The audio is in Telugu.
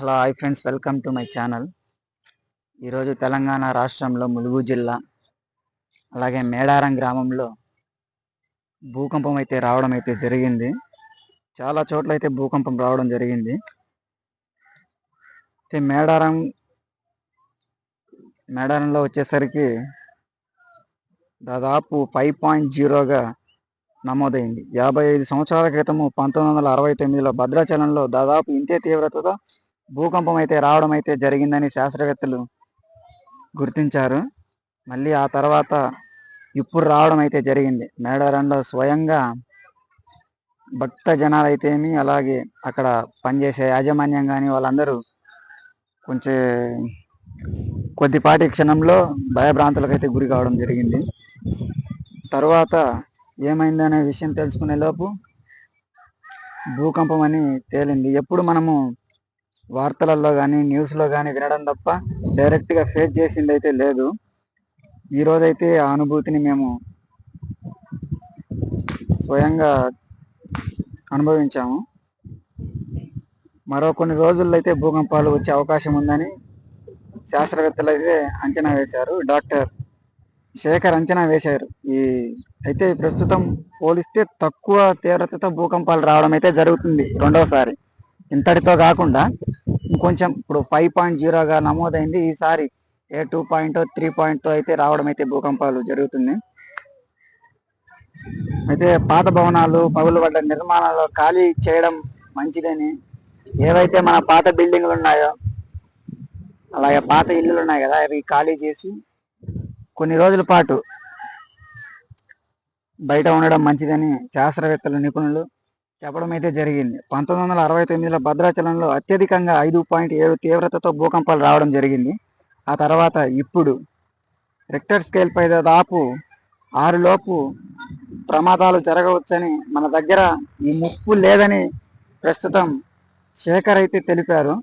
Hello hi friends. Welcome to my channel. ఈరోజు తెలంగాణ రాష్ట్రంలో ములుగు జిల్లా అలాగే మేడారం గ్రామంలో భూకంపం అయితే రావడం అయితే జరిగింది. చాలా చోట్ల అయితే భూకంపం రావడం జరిగింది. అయితే మేడారం మేడారంలో వచ్చేసరికి దాదాపు ఫైవ్ పాయింట్ జీరోగా నమోదైంది. యాభై ఐదు సంవత్సరాల క్రితము పంతొమ్మిది వందల అరవై తొమ్మిదిలో భద్రాచలంలో దాదాపు ఇంతే తీవ్రతతో భూకంపం అయితే రావడం అయితే జరిగిందని శాస్త్రవేత్తలు గుర్తించారు. మళ్ళీ ఆ తర్వాత ఇప్పుడు రావడం అయితే జరిగింది. మేడారంలో స్వయంగా భక్త జనాలు అలాగే అక్కడ పనిచేసే యాజమాన్యం కానీ వాళ్ళందరూ కొంచెం కొద్దిపాటి క్షణంలో భయభ్రాంతులకైతే అయితే గురి కావడం జరిగింది. తర్వాత ఏమైందనే విషయం తెలుసుకునే లోపు భూకంపం అని తేలింది. ఎప్పుడు మనము వార్తలలో కానీ న్యూస్లో కానీ వినడం తప్ప డైరెక్ట్గా ఫేస్ చేసింది అయితే లేదు ఈరోజైతే ఆ అనుభూతిని మేము స్వయంగా అనుభవించాము. మరో కొన్ని రోజుల్లో అయితే భూకంపాలు వచ్చే అవకాశం ఉందని శాస్త్రవేత్తలు అయితే అంచనా వేశారు. డాక్టర్ శేఖర్ అంచనా వేశారు. ఈ అయితే ప్రస్తుతం పోలిస్తే తక్కువ తీవ్రతతో భూకంపాలు రావడం అయితే జరుగుతుంది రెండవసారి ఇంతటితో కాకుండా ఇంకొంచెం ఇప్పుడు ఫైవ్ పాయింట్ జీరోగా నమోదైంది. ఈసారి ఏ టూ పాయింట్ త్రీ పాయింట్తో అయితే రావడం అయితే భూకంపాలు జరుగుతుంది. అయితే పాత భవనాలు పగులు పడ్డ నిర్మాణాలు ఖాళీ చేయడం మంచిదని. ఏవైతే మన పాత బిల్డింగ్లు ఉన్నాయో అలాగే పాత ఇల్లులు ఉన్నాయి కదా అవి ఖాళీ చేసి కొన్ని రోజుల పాటు బయట ఉండడం మంచిదని శాస్త్రవేత్తలు నిపుణులు చెప్పడం అయితే జరిగింది. పంతొమ్మిది వందల అరవై తొమ్మిదిలో భద్రాచలంలో అత్యధికంగా ఐదు పాయింట్ ఏడు తీవ్రతతో భూకంపాలు రావడం జరిగింది. ఆ తర్వాత ఇప్పుడు రిక్టర్ స్కేల్ పై దాదాపు ఆరు లోపు ప్రమాదాలు జరగవచ్చని మన దగ్గర ఈ ముప్పు లేదని ప్రస్తుతం శేఖర్ అయితే తెలిపారు.